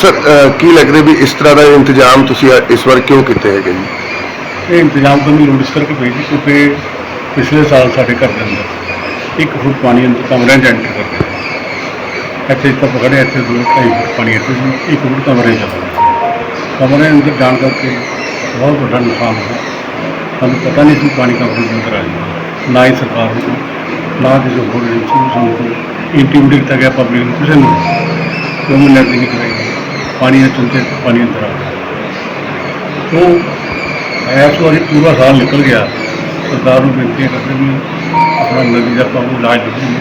Sir ਕੀ ਲੱਗ ਰਿਹਾ ਵੀ ਇਸ ਤਰ੍ਹਾਂ ਦਾ ਇੰਤਜ਼ਾਮ ਤੁਸੀਂ ਇਸ ਵਾਰ ਕਿਉਂ ਕੀਤੇ ਹੈਗੇ ਜੀ? ਇਹ ਇੰਤਜ਼ਾਮ ਤੁਹਾਨੂੰ ਲੋੜ ਇਸ ਕਰਕੇ ਪਈ ਜੀ, ਕਿਉਂਕਿ ਪਿਛਲੇ ਸਾਲ ਸਾਡੇ ਘਰ ਦੇ ਅੰਦਰ ਇੱਕ ਫੁੱਟ ਪਾਣੀ ਅੰਦਰ ਕਮਰਿਆਂ 'ਚ ਐਂਟਰ ਕਰ ਗਿਆ ਇੱਥੇ ਤਾਂ ਪਕੜੇ ਇੱਥੇ ਦੋ ਢਾਈ ਫੁੱਟ ਪਾਣੀ ਇੱਥੇ ਸੀ, ਇੱਕ ਫੁੱਟ ਕਮਰੇ 'ਚ। ਚਲਾ ਗਿਆ ਕਮਰੇ ਅੰਦਰ ਜਾਣ ਕਰਕੇ ਬਹੁਤ ਵੱਡਾ ਨੁਕਸਾਨ ਹੋਇਆ। ਸਾਨੂੰ ਪਤਾ ਨਹੀਂ ਸੀ ਪਾਣੀ ਕਮਰੇ ਦੇ ਅੰਦਰ ਆ ਜਾਊਗਾ। ਨਾ ਹੀ ਸਰਕਾਰ ਨੂੰ ਨਾ ਕਿਸੇ ਹੋਰ ਏਜੰਸੀ ਨੂੰ ਸਾਨੂੰ ਕੋਈ ਇੰਟੀਮੇਟ ਕੀਤਾ ਗਿਆ ਪਬਲਿਕ ਨੂੰ, ਕਿਸੇ ਨੂੰ। ਕਿਉਂ ਮਿਲਣ ਨਹੀਂ ਕਰਾਈ ਗਈ। ਪਾਣੀ ਦੇ ਚੁੰਝੇ ਪਾਣੀ ਅੰਦਰ ਆ ਗਿਆ ਤੋਂ ਐਸ ਵਾਰੀ ਪੂਰਾ ਸਾਲ ਨਿਕਲ ਗਿਆ। ਸਰਕਾਰ ਨੂੰ ਬੇਨਤੀ ਕਰਦੇ ਵੀ ਆਪਣਾ ਨਦੀ ਦਾ ਪਾਣੀ ਇਲਾਜ ਲੱਭੀਏ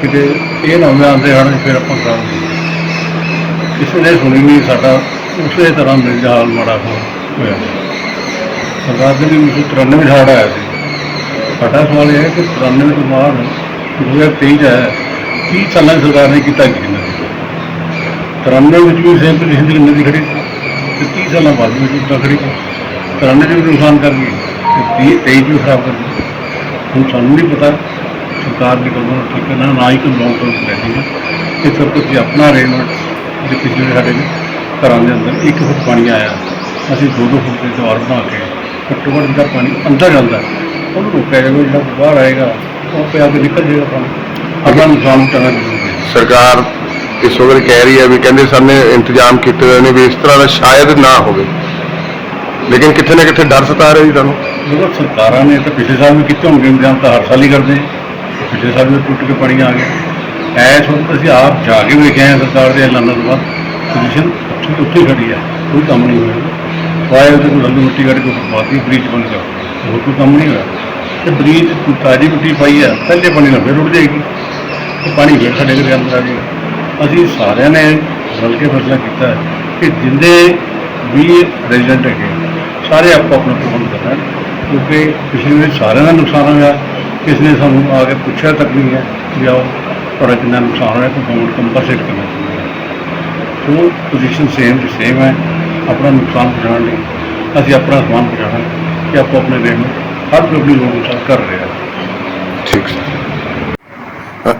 ਕਿਤੇ ਇਹ ਨਾ ਹੋਵੇ ਆਉਂਦੇ ਹੜ੍ਹ ਫਿਰ ਆਪਾਂ ਕਰਾਂਗੇ ਕਿਸੇ ਨੇ ਸੁਣੀ ਨਹੀਂ ਸਾਡਾ ਉਸੇ ਤਰ੍ਹਾਂ ਮੇਰੇ ਹਾਲ ਮਾੜਾ ਹੋਇਆ। ਸਰਕਾਰ ਦੇ ਵੀ 1993 ਹੜ੍ਹ ਆਇਆ ਸੀ। ਸਾਡਾ ਸਵਾਲ ਇਹ ਹੈ ਕਿ 93 ਤੋਂ ਬਾਅਦ 2023 ਚ ਹੈ ਕੀ ਸਾਲਾਂ ਸਰਕਾਰ ਨੇ ਕੀਤਾ ਕੀ ਨਦੀ 93 ਵਿੱਚ ਵੀ ਸੇਮ ਪੋਜੀਸ਼ਨ ਦੀ ਨਦੀ ਖੜੀ? ਤੇ 30 ਸਾਲਾਂ ਬਾਅਦ ਵੀ ਉਦਾਂ ਖੜੀ। ਸੀ 93 ਚ ਵੀ ਨੁਕਸਾਨ ਕਰ ਗਈ। ਤੇ 30 23 ਵੀ ਖਰਾਬ ਕਰ ਗਈ। ਹੁਣ ਸਾਨੂੰ ਨਹੀਂ ਪਤਾ ਸਰਕਾਰ ਦੀ ਕਦੋਂ ਠੀਕ ਹੈ ਨਾ ਹੀ ਕੋਈ ਲੌਂਗ ਟਰਮ ਪਲੈਨਿੰਗ ਹੈ ਇਹ ਸਭ ਕੁਝ ਆਪਣਾ ਅਰੇਂਜਮੈਂਟ ਜੇ ਪਿਛਲੇ ਸਾਡੇ ਘਰਾਂ ਦੇ ਅੰਦਰ ਇੱਕ ਫੁੱਟ ਪਾਣੀ ਆਇਆ। ਅਸੀਂ ਦੋ ਦੋ ਫੁੱਟ ਦੀ ਦੀਵਾਰ ਬਣਾ ਕੇ ਘੱਟੋ ਘੱਟ ਜਿਹੜਾ ਪਾਣੀ ਅੰਦਰ ਜਾਂਦਾ ਉਹਨੂੰ ਰੋਕਿਆ ਜਾਵੇ, ਜਿਹੜਾ ਬਾਹਰ ਆਏਗਾ, ਉਹ ਪਿਆ ਕੇ ਨਿਕਲ ਜਾਏਗਾ ਪਾਣੀ। ਆਪਣਾ ਨੁਕਸਾਨ ਕਰਨਾ ਸਰਕਾਰ ਇਸ ਵਕਤ ਕਹਿ ਰਹੀ ਹੈ ਵੀ ਕਹਿੰਦੇ ਸਾਨੇ ਇੰਤਜ਼ਾਮ ਕੀਤੇ ਹੋਏ ਨੇ ਵੀ ਇਸ ਤਰ੍ਹਾਂ ਦਾ ਸ਼ਾਇਦ ਨਾ ਹੋਵੇ। ਲੇਕਿਨ ਕਿੱਥੇ ਨਾ ਕਿੱਥੇ ਡਰ ਸਤਾ ਰਿਹਾ ਜੀ ਤੁਹਾਨੂੰ ਜਦੋਂ ਸਰਕਾਰਾਂ ਨੇ ਤਾਂ ਪਿਛਲੇ ਸਾਲ ਵੀ ਕੀਤੇ ਹੋਣਗੇ ਇੰਤਜ਼ਾਮ, ਤਾਂ ਹਰ ਸਾਲ ਹੀ ਕਰਦੇ। ਪਿਛਲੇ ਸਾਲ ਵੀ ਟੁੱਟ ਕੇ ਪਾਣੀ ਆ ਗਿਆ ਐਸ ਵਕਤ ਅਸੀਂ ਆਪ ਜਾ ਕੇ ਵੇਖਿਆ ਆਏ ਸਰਕਾਰ ਦੇ ਐਲਾਨਾਂ ਤੋਂ ਬਾਅਦ। ਪੋਜੀਸ਼ਨ ਉੱਥੇ ਉੱਥੇ ਖੜੀ ਹੈ, ਕੋਈ ਕੰਮ ਨਹੀਂ ਹੋਇਆ। ਵਾਏ ਉਹਦੇ ਕੋਲ ਹਲਦੀ ਮਿੱਟੀ ਕੱਢ ਕੇ ਬਾਕੀ ਬ੍ਰੀਚ ਬਣ ਗਿਆ ਹੋਰ ਕੋਈ ਕੰਮ ਨਹੀਂ ਹੋਇਆ। ਤੇ ਬ੍ਰੀਚ ਤਾਜੀ ਮਿੱਟੀ ਪਾਈ ਹੈ, ਪਹਿਲੇ ਪਾਣੀ ਨਾਲ ਫਿਰ ਉੱਡ ਜਾਏਗੀ। ਤੇ ਪਾਣੀ ਫਿਰ ਸਾਡੇ ਘਰੇ ਅੰਦਰ ਆ ਜਾਏਗਾ। ਅਸੀਂ ਸਾਰਿਆਂ ਨੇ ਰਲ ਕੇ ਫੈਸਲਾ ਕੀਤਾ ਹੈ ਕਿ ਜਿੰਦੇ ਵੀ ਰੈਜ਼ੀਡੈਂਟ ਹੈਗੇ, ਸਾਰੇ ਆਪੋ ਆਪਣਾ ਪ੍ਰਬੰਧ ਕਰਨਾ ਕਿਉਂਕਿ ਪਿਛਲੇ ਵਾਰ ਸਾਰਿਆਂ ਦਾ ਨੁਕਸਾਨ ਹੋਇਆ, ਕਿਸੇ ਨੇ ਸਾਨੂੰ ਆ ਕੇ ਪੁੱਛਿਆ ਤੱਕ ਨਹੀਂ ਹੈ ਕਿ ਆਓ ਤੁਹਾਡਾ ਕਿੰਨਾ ਨੁਕਸਾਨ ਹੋਇਆ, ਤਾਂ ਗਵਰਨਮੈਂਟ ਕੰਪਨਸੇਟ ਕਰਨਾ ਚਾਹੀਦਾ ਸੋ ਪੋਜੀਸ਼ਨ ਸੇਮ ਦੀ ਸੇਮ ਹੈ, ਆਪਣਾ ਨੁਕਸਾਨ ਪਹੁੰਚਾਉਣ ਲਈ ਅਸੀਂ ਆਪਣਾ ਸਮਾਨ ਪਹੁੰਚਾਉਣਾ ਕਿ ਆਪੋ ਆਪਣੇ ਰੇਟ ਨੂੰ ਹਰ ਪਬਲਿਕ ਆਪਣੀ ਅਨੁਸਾਰ ਕਰ ਰਿਹਾ ਠੀਕ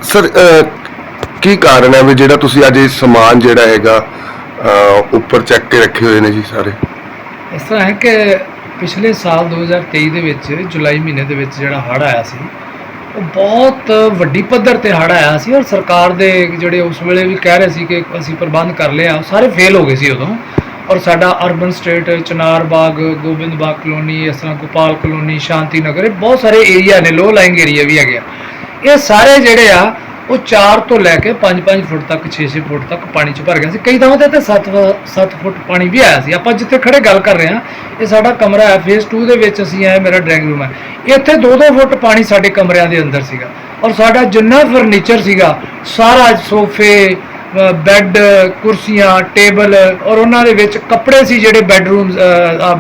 ਸਰ ਕੀ ਕਾਰਨ ਹੈ ਵੀ ਜਿਹੜਾ ਤੁਸੀਂ ਅੱਜ ਇਹ ਸਮਾਨ ਜਿਹੜਾ ਹੈਗਾ ਅ, ਉੱਪਰ ਚੱਕ ਕੇ ਰੱਖੇ ਹੋਏ ਨੇ ਜੀ ਸਾਰੇ? ਇਸ ਤਰ੍ਹਾਂ ਹੈ ਕਿ ਪਿਛਲੇ ਸਾਲ 2023 ਦੇ ਵਿੱਚ ਜੁਲਾਈ ਮਹੀਨੇ ਦੇ ਵਿੱਚ ਜਿਹੜਾ ਹੜ੍ਹ ਆਇਆ ਸੀ ਉਹ ਬਹੁਤ ਵੱਡੀ ਪੱਧਰ ਤੇ ਹੜ੍ਹ ਆਇਆ ਸੀ ਔਰ ਸਰਕਾਰ ਦੇ ਜਿਹੜੇ ਉਸ ਵੇਲੇ ਵੀ ਕਹਿ ਰਹੇ ਸੀ ਕਿ ਅਸੀਂ ਪ੍ਰਬੰਧ ਕਰ ਲਿਆ ਉਹ ਸਾਰੇ ਫੇਲ ਹੋ ਗਏ ਸੀ ਉਦੋਂ। ਔਰ ਸਾਡਾ Urban Estate Chinar Bagh Gobind Bagh colony ਇਸ ਤਰ੍ਹਾਂ ਗੋਪਾਲ ਕਲੋਨੀ ਸ਼ਾਂਤੀ ਨਗਰ ਇਹ ਬਹੁਤ ਸਾਰੇ ਏਰੀਆ ਨੇ ਲੋ ਲਾਈਂਗ ਏਰੀਆ ਵੀ ਹੈਗੇ ਆ। ਇਹ ਸਾਰੇ ਜਿਹੜੇ ਆ ਉਹ 4 ਤੋਂ ਲੈ ਕੇ 5-5 ਫੁੱਟ ਤੱਕ 6-6 ਫੁੱਟ ਤੱਕ ਪਾਣੀ ਚ ਭਰ ਗਿਆ ਸੀ। ਕਈ ਥਾਵਾਂ ਤੇ ਤੇ 7 7 ਫੁੱਟ ਪਾਣੀ ਵੀ ਆਇਆ ਸੀ। ਆਪਾਂ ਜਿੱਥੇ ਖੜੇ ਗੱਲ ਕਰ ਰਹੇ ਹਾਂ, ਇਹ ਸਾਡਾ ਕਮਰਾ ਹੈ ਫੇਸ 2 ਦੇ ਵਿੱਚ ਅਸੀਂ ਆਏ, ਮੇਰਾ ਡਰਾਇੰਗ ਰੂਮ ਹੈ। ਇੱਥੇ 2-2 ਫੁੱਟ ਪਾਣੀ ਸਾਡੇ ਕਮਰਿਆਂ ਦੇ ਅੰਦਰ ਸੀਗਾ। ਔਰ ਸਾਡਾ ਜਿੰਨਾ ਫਰਨੀਚਰ ਸੀਗਾ, ਸਾਰਾ ਸੋਫੇ ਬੈੱਡ ਕੁਰਸੀਆਂ ਟੇਬਲ ਔਰ ਉਹਨਾਂ ਦੇ ਵਿੱਚ ਕੱਪੜੇ ਸੀ ਜਿਹੜੇ ਬੈੱਡਰੂਮ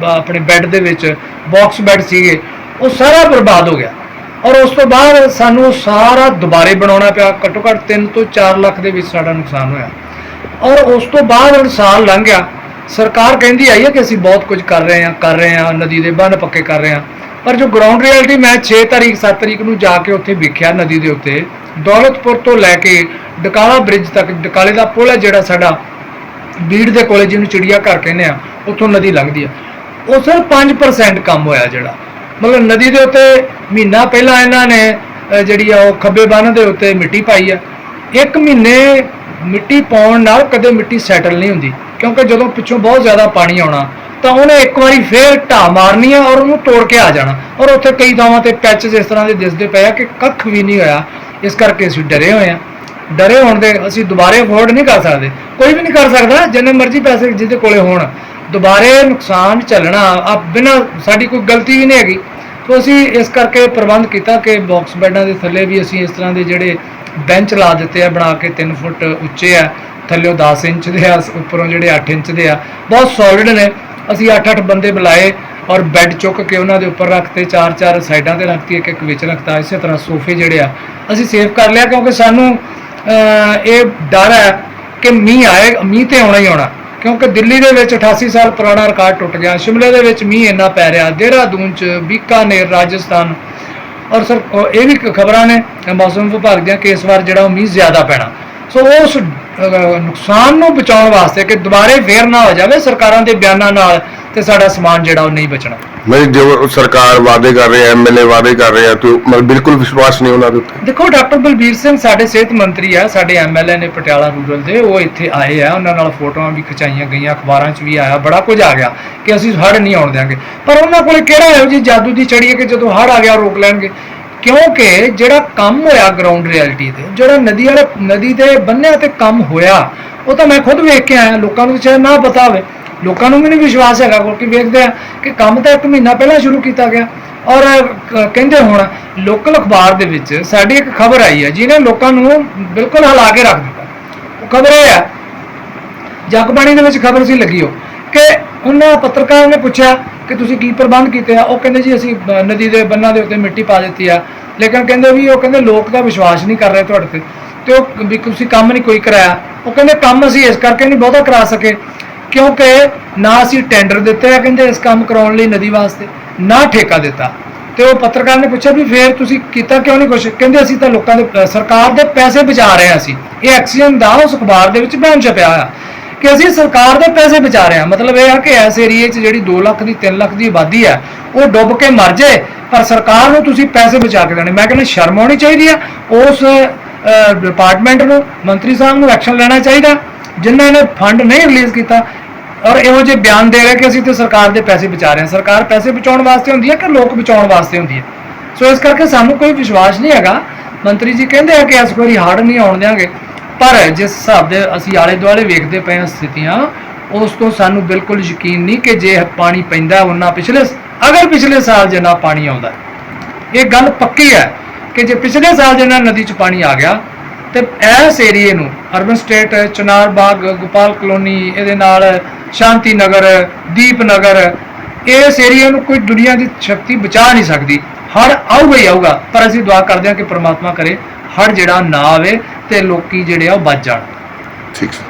ਆਪਣੇ ਬੈੱਡ ਦੇ ਵਿੱਚ ਬਾਕਸ ਬੈੱਡ ਸੀਗੇ, ਉਹ ਸਾਰਾ ਬਰਬਾਦ ਹੋ ਗਿਆ। ਔਰ ਉਸ ਤੋਂ ਬਾਅਦ ਸਾਨੂੰ ਸਾਰਾ ਦੁਬਾਰੇ ਬਣਾਉਣਾ ਪਿਆ। ਘੱਟੋ ਘੱਟ 3 ਤੋਂ 4 ਲੱਖ ਦੇ ਵਿੱਚ ਸਾਡਾ ਨੁਕਸਾਨ ਹੋਇਆ। ਔਰ ਉਸ ਤੋਂ ਬਾਅਦ ਹੁਣ ਸਾਲ ਲੰਘ ਗਿਆ। ਸਰਕਾਰ ਕਹਿੰਦੀ ਆਈ ਹੈ ਕਿ ਅਸੀਂ ਬਹੁਤ ਕੁਝ ਕਰ ਰਹੇ ਹਾਂ, ਕਰ ਰਹੇ ਹਾਂ, ਨਦੀ ਦੇ ਬੰਨ ਪੱਕੇ ਕਰ ਰਹੇ ਹਾਂ। ਪਰ ਜੋ ਗਰਾਊਂਡ ਰਿਐਲਿਟੀ ਮੈਂ 6 ਤਾਰੀਖ 7 ਤਰੀਕ ਨੂੰ ਜਾ ਕੇ ਉੱਥੇ ਵੇਖਿਆ ਨਦੀ ਦੇ ਉੱਤੇ, ਦੌਲਤਪੁਰ ਤੋਂ ਲੈ ਕੇ ਡਕਾਲਾ ਬ੍ਰਿਜ ਤੱਕ, ਡਕਾਲੇ ਦਾ ਪੁਲ ਹੈ ਜਿਹੜਾ ਸਾਡਾ, ਬੀੜ ਦੇ ਕੋਲੇ ਜਿਹਨੂੰ ਚਿੜੀਆ ਘਰ ਕਹਿੰਦੇ ਆ, ਉੱਥੋਂ ਨਦੀ ਲੰਘਦੀ ਆ। ਉਹ ਸਿਰਫ 5% ਕੰਮ ਹੋਇਆ ਜਿਹੜਾ। ਮਤਲਬ ਨਦੀ ਦੇ ਉੱਤੇ ਮਹੀਨਾ ਪਹਿਲਾਂ ਇਹਨਾਂ ਨੇ ਜਿਹੜੀ ਆ ਉਹ ਖੱਬੇ ਬੰਨ ਦੇ ਉੱਤੇ ਮਿੱਟੀ ਪਾਈ ਆ। ਇੱਕ ਮਹੀਨੇ ਮਿੱਟੀ ਪਾਉਣ ਨਾਲ ਕਦੇ ਮਿੱਟੀ ਸੈਟਲ ਨਹੀਂ ਹੁੰਦੀ, ਕਿਉਂਕਿ ਜਦੋਂ ਪਿੱਛੋਂ ਬਹੁਤ ਜ਼ਿਆਦਾ ਪਾਣੀ ਆਉਣਾ, ਤਾਂ ਉਹਨੇ ਇੱਕ ਵਾਰੀ ਫੇਰ ਢਾਹ ਮਾਰਨੀ ਆ ਔਰ ਉਹਨੂੰ ਤੋੜ ਕੇ ਆ ਜਾਣਾ। ਔਰ ਉੱਥੇ ਕਈ ਥਾਵਾਂ ਤੇ ਪੈਚ ਇਸ ਤਰ੍ਹਾਂ ਦੇ ਦਿਸਦੇ ਪਏ ਆ ਕਿ ਕੱਖ ਵੀ ਨਹੀਂ ਹੋਇਆ। ਇਸ ਕਰਕੇ ਅਸੀਂ ਡਰੇ ਹੋਏ ਆ। ਡਰੇ ਹੋਣ ਦੇ ਅਸੀਂ ਦੁਬਾਰੇ ਅਫੋਰਡ ਨਹੀਂ ਕਰ ਸਕਦੇ। ਕੋਈ ਵੀ ਨਹੀਂ ਕਰ ਸਕਦਾ, ਜਿੰਨੇ ਮਰਜ਼ੀ ਪੈਸੇ ਜਿਹਦੇ ਕੋਲੇ ਹੋਣ। ਦੁਬਾਰੇ ਨੁਕਸਾਨ ਚੱਲਣਾ ਆ ਬਿਨਾਂ, ਸਾਡੀ ਕੋਈ ਗਲਤੀ ਵੀ ਨਹੀਂ ਹੈਗੀ। ਸੋ ਅਸੀਂ ਇਸ ਕਰਕੇ ਪ੍ਰਬੰਧ ਕੀਤਾ ਕਿ ਬਾਕਸ ਬੈੱਡਾਂ ਦੇ ਥੱਲੇ ਵੀ ਅਸੀਂ ਇਸ ਤਰ੍ਹਾਂ ਦੇ ਜਿਹੜੇ ਬੈਂਚ ਲਾ ਦਿੱਤੇ ਆ, ਬਣਾ ਕੇ 3 ਫੁੱਟ ਉੱਚੇ ਆ, ਥੱਲੇੋਂ 10 ਇੰਚ ਦੇ ਆ, ਉੱਪਰੋਂ ਜਿਹੜੇ 8 ਇੰਚ ਦੇ ਆ, ਬਹੁਤ ਸੋਲਿਡ ਨੇ। ਅਸੀਂ 8-8 ਬੰਦੇ ਬੁਲਾਏ ਔਰ ਬੈੱਡ ਚੁੱਕ ਕੇ ਉਹਨਾਂ ਦੇ ਉੱਪਰ ਰੱਖਤੇ ਚਾਰ ਚਾਰ ਸਾਈਡਾਂ ਤੇ ਰੱਖਤੀ ਇੱਕ ਇੱਕ ਵਿੱਚ ਰੱਖਤਾ, ਇਸੇ ਤਰ੍ਹਾਂ ਸੋਫੇ ਜਿਹੜੇ ਆ, ਅਸੀਂ ਸੇਵ ਕਰ ਲਿਆ ਕਿਉਂਕਿ ਸਾਨੂੰ ਇਹ ਡਰ ਹੈ ਕਿ ਮੀਂਹ ਆਏ, ਮੀਂਹ ਤੇ ਆਉਣਾ ਹੀ ਆਉਣਾ। ਕਿਉਂਕਿ ਦਿੱਲੀ ਦੇ ਵਿੱਚ 88 ਸਾਲ ਪੁਰਾਣਾ ਰਿਕਾਰਡ ਟੁੱਟ ਗਿਆ। ਸ਼ਿਮਲੇ ਦੇ ਵਿੱਚ ਮੀਂਹ ਇੰਨਾ ਪੈ ਰਿਹਾ। ਦੇਹਰਾਦੂਨ ਚ ਬੀਕਾਨੇਰ, ਰਾਜਸਥਾਨ ਔਰ ਸਰ ਇਹ ਵੀ ਖਬਰਾਂ ਨੇ ਮੌਸਮ ਵਿਭਾਗ ਦੀਆਂ ਕਿ ਇਸ ਵਾਰ ਜਿਹੜਾ ਉਹ ਮੀਂਹ ਜ਼ਿਆਦਾ ਪੈਣਾ। ਸੋ ਉਸ ਨੁਕਸਾਨ ਨੂੰ ਬਚਾਉਣ ਵਾਸਤੇ ਕਿ ਦੁਬਾਰੇ ਫੇਰ ਨਾ ਹੋ ਜਾਵੇ ਸਰਕਾਰਾਂ ਦੇ ਬਿਆਨਾਂ ਨਾਲ ਤੇ ਸਾਡਾ ਸਮਾਨ ਜਿਹੜਾ ਉਹ ਨਹੀਂ ਬਚਣਾ। ਮੈਂ ਜੋ ਸਰਕਾਰ ਵਾਅਦੇ ਕਰ ਰਹੇ ਐਮਐਲਏ ਵਾਅਦੇ ਕਰ ਰਹੇ ਆ ਤੇ ਮਤਲਬ ਬਿਲਕੁਲ ਵਿਸ਼ਵਾਸ ਨਹੀਂ ਉਹਨਾਂ ਦੇ ਉੱਤੇ। ਦੇਖੋ, ਡਾਕਟਰ ਬਲਬੀਰ ਸਿੰਘ ਸਾਡੇ ਸਿਹਤ ਮੰਤਰੀ ਆ, ਸਾਡੇ ਐਮਐਲਏ ਨੇ ਪਟਿਆਲਾ ਰੂਰਲ ਦੇ, ਉਹ ਇੱਥੇ ਆਏ ਆ, ਉਹਨਾਂ ਨਾਲ ਫੋਟੋਆਂ ਵੀ ਖਿਚਾਈਆਂ ਗਈਆਂ, ਅਖਬਾਰਾਂ 'ਚ ਵੀ ਆਇਆ, ਬੜਾ ਕੁਝ ਆ ਗਿਆ ਕਿ ਅਸੀਂ ਹੜ ਨਹੀਂ ਆਉਣ ਦਿਆਂਗੇ। ਪਰ ਉਹਨਾਂ ਕੋਲੇ ਕਿਹੜਾ ਇਹੋ ਜੀ ਜਾਦੂ ਦੀ ਚੜੀ ਹੈ ਕਿ ਜਦੋਂ ਹੜ ਆ ਗਿਆ, ਰੋਕ ਲੈਣਗੇ? ਕਿਉਂਕਿ ਜਿਹੜਾ ਕੰਮ ਹੋਇਆ ਗਰਾਊਂਡ ਰਿਐਲਿਟੀ ਤੇ, ਜਿਹੜਾ ਨਦੀ ਵਾਲਾ, ਨਦੀ ਦੇ ਬੰਨਿਆਂ ਤੇ ਕੰਮ ਹੋਇਆ, ਉਹ ਤਾਂ ਮੈਂ ਖੁਦ ਵੇਖ ਕੇ ਆਇਆ, ਲੋਕਾਂ ਨੂੰ ਸ਼ਾਇਦ ਨਾ ਪਤਾ ਹੋਵੇ। ਲੋਕਾਂ ਨੂੰ ਵੀ ਨਹੀਂ ਵਿਸ਼ਵਾਸ ਹੈਗਾ ਕਿਉਂਕਿ ਵੇਖਦੇ ਆ ਕਿ ਕੰਮ ਤਾਂ ਇੱਕ ਮਹੀਨਾ ਪਹਿਲਾਂ ਸ਼ੁਰੂ ਕੀਤਾ ਗਿਆ। ਔਰ ਕਹਿੰਦੇ ਹੁਣ ਲੋਕਲ ਅਖਬਾਰ ਦੇ ਵਿੱਚ ਸਾਡੀ ਇੱਕ ਖਬਰ ਆਈ ਹੈ, ਜਿਹਨੇ ਲੋਕਾਂ ਨੂੰ ਬਿਲਕੁਲ ਹਿਲਾ ਕੇ ਰੱਖ ਦਿੱਤਾ। ਉਹ ਖਬਰ ਇਹ ਹੈ ਜਗਬਾਣੀ ਦੇ ਵਿੱਚ ਖਬਰ ਸੀ ਲੱਗੀ ਉਹ, ਕਿ ਉਹਨਾਂ ਪੱਤਰਕਾਰ ਨੇ ਪੁੱਛਿਆ ਕਿ ਤੁਸੀਂ ਕੀ ਪ੍ਰਬੰਧ ਕੀਤੇ ਆ? ਉਹ ਕਹਿੰਦੇ ਜੀ ਅਸੀਂ ਨਦੀ ਦੇ ਬੰਨਾਂ ਦੇ ਉੱਤੇ ਮਿੱਟੀ ਪਾ ਦਿੱਤੀ ਆ। ਲੇਕਿਨ ਕਹਿੰਦੇ ਵੀ ਉਹ ਕਹਿੰਦੇ ਲੋਕ ਦਾ ਵਿਸ਼ਵਾਸ ਨਹੀਂ ਕਰ ਰਹੇ ਤੁਹਾਡੇ ਤੇ। ਤੇ ਉਹ ਵੀ ਤੁਸੀਂ ਕੰਮ ਨਹੀਂ ਕੋਈ ਕਰਾਇਆ। ਉਹ ਕਹਿੰਦੇ ਕੰਮ ਅਸੀਂ ਇਸ ਕਰਕੇ ਨਹੀਂ ਬਹੁਤਾ ਕਰਾ ਸਕੇ। ਕਿਉਂਕਿ ਨਾ ਅਸੀਂ ਟੈਂਡਰ ਦਿੱਤੇ ਆ, ਕਹਿੰਦੇ ਇਸ ਕੰਮ ਕਰਾਉਣ ਲਈ ਨਦੀ ਵਾਸਤੇ, ਨਾ ਠੇਕਾ ਦਿੱਤਾ। ਤੇ ਉਹ ਪੱਤਰਕਾਰ ਨੇ ਪੁੱਛਿਆ ਵੀ ਫੇਰ ਤੁਸੀਂ ਕੀਤਾ ਕਿਉਂ ਨਹੀਂ ਕੁਛ? ਕਹਿੰਦੇ ਅਸੀਂ ਤਾਂ ਲੋਕਾਂ ਦੇ ਸਰਕਾਰ ਦੇ ਪੈਸੇ ਬਚਾ ਰਹੇ ਹਾਂ ਅਸੀਂ। ਇਹ ਐਕਸੀਅਨ ਦਾ ਉਸ ਅਖਬਾਰ ਦੇ ਵਿੱਚ ਬਿਆਨ ਛਪਿਆ ਹੋਇਆ ਕਿ ਅਸੀਂ ਸਰਕਾਰ ਦੇ ਪੈਸੇ ਬਚਾ ਰਹੇ ਹਾਂ, ਮਤਲਬ ਇਹ ਆ ਕਿ ਇਸ ਏਰੀਏ 'ਚ ਜਿਹੜੀ 2 ਲੱਖ ਦੀ 3 ਲੱਖ ਦੀ ਆਬਾਦੀ ਹੈ, ਉਹ ਡੁੱਬ ਕੇ ਮਰ ਜਾਏ ਪਰ ਸਰਕਾਰ ਨੂੰ ਤੁਸੀਂ ਪੈਸੇ ਬਚਾ ਕੇ ਦੇਣੇ। ਮੈਂ ਕਹਿੰਦਾ ਸ਼ਰਮ ਆਉਣੀ ਚਾਹੀਦੀ ਆ। ਉਸ ਡਿਪਾਰਟਮੈਂਟ ਨੂੰ, ਮੰਤਰੀ ਸਾਹਿਬ ਨੂੰ ਐਕਸ਼ਨ ਲੈਣਾ ਚਾਹੀਦਾ। ਜਿਨ੍ਹਾਂ ਨੇ ਫੰਡ ਨਹੀਂ ਰਿਲੀਜ਼ ਕੀਤਾ ਔਰ ਇਹੋ ਜਿਹੇ ਬਿਆਨ ਦੇ ਰਹੇ ਕਿ ਅਸੀਂ ਤੇ ਸਰਕਾਰ ਦੇ ਪੈਸੇ ਬਚਾ ਰਹੇ ਹਾਂ। ਸਰਕਾਰ ਪੈਸੇ ਬਚਾਉਣ ਵਾਸਤੇ ਹੁੰਦੀ ਹੈ ਕਿ ਲੋਕ ਬਚਾਉਣ ਵਾਸਤੇ ਹੁੰਦੀ ਹੈ? ਸੋ ਇਸ ਕਰਕੇ ਸਾਨੂੰ ਕੋਈ ਵਿਸ਼ਵਾਸ ਨਹੀਂ ਹੈਗਾ। ਮੰਤਰੀ ਜੀ ਕਹਿੰਦੇ ਆ ਕਿ ਇਸ ਵਾਰੀ ਹੜ੍ਹ ਨਹੀਂ ਆਉਣ ਦਿਆਂਗੇ। ਪਰ ਜਿਸ ਹਿਸਾਬ ਦੇ ਅਸੀਂ ਆਲੇ ਦੁਆਲੇ ਵੇਖਦੇ ਪਏ ਹਾਂ ਸਥਿਤੀਆਂ, ਉਸ ਤੋਂ ਸਾਨੂੰ ਬਿਲਕੁਲ ਯਕੀਨ ਨਹੀਂ ਕਿ ਜੇ ਪਾਣੀ ਪੈਂਦਾ ਉਹਨਾਂ ਪਿਛਲੇ ਅਗਰ ਪਿਛਲੇ ਸਾਲ ਜਿੰਨਾ ਪਾਣੀ ਆਉਂਦਾ। ਇਹ ਗੱਲ ਪੱਕੀ ਹੈ ਕਿ ਜੇ ਪਿਛਲੇ ਸਾਲ ਜਿੰਨਾ ਨਦੀ 'ਚ ਪਾਣੀ ਆ ਗਿਆ ਤੇ ਇਸ ਏਰੀਏ ਨੂੰ Urban Estate Chinar Bagh, Gopal colony, ਇਹਦੇ ਨਾਲ ਸ਼ਾਂਤੀ ਨਗਰ, ਦੀਪ ਨਗਰ, ਇਸ ਏਰੀਏ ਨੂੰ ਕੋਈ ਦੁਨੀਆ ਦੀ ਸ਼ਕਤੀ ਬਚਾ ਨਹੀਂ ਸਕਦੀ। ਹੜ ਆਊਗਾ ਹੀ ਆਊਗਾ, ਪਰ ਅਸੀਂ ਦੁਆ ਕਰਦੇ ਹਾਂ ਕਿ ਪ੍ਰਮਾਤਮਾ ਕਰੇ ਹੜ ਜਿਹੜਾ ਨਾ ਆਵੇ ਤੇ ਲੋਕੀ ਜਿਹੜੇ ਆ ਉਹ ਬਚ ਜਾਣ। ਠੀਕ ਸਰ।